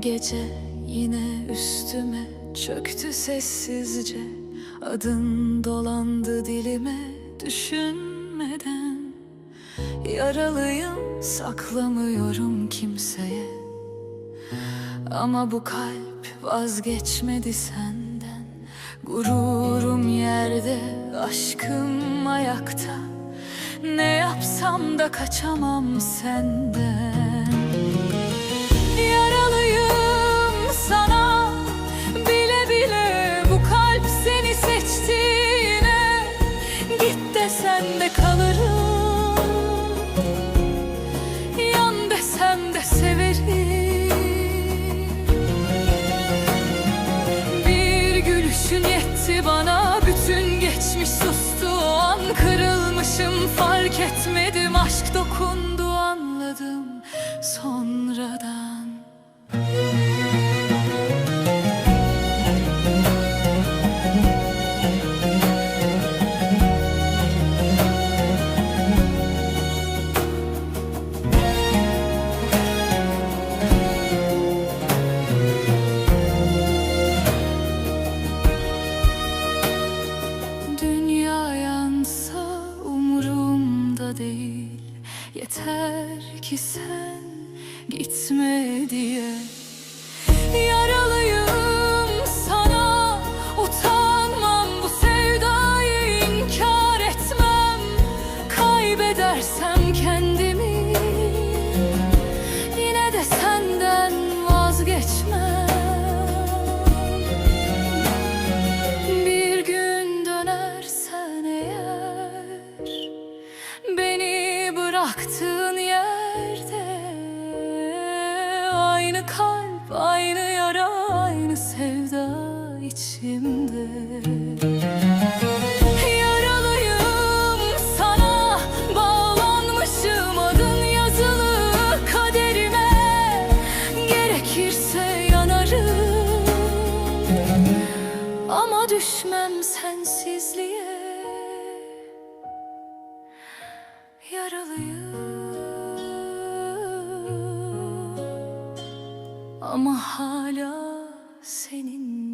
Gece yine üstüme çöktü sessizce. Adın dolandı dilime düşünmeden. Yaralıyım saklamıyorum kimseye. Ama bu kalp vazgeçmedi senden. Gururum yerde, aşkım ayakta. Ne yapsam da kaçamam senden Git desen de kalırım Yan desem de severim. Bir gülüşün yetti bana Bütün geçmiş sustu o an Kırılmışım fark etmedim Aşk dokundu anladım sonradan Yeter ki sen gitme diye. Yaralıyım sana Utanmam bu sevdayı inkar etmem. Kaybedersem kendimi kalp, aynı yara, aynı sevda içimde. Yaralıyım sana Bağlanmışım adın yazılı kaderime. Gerekirse yanarım ama düşmem sensizliğe. Yaralıyım Ama hala senin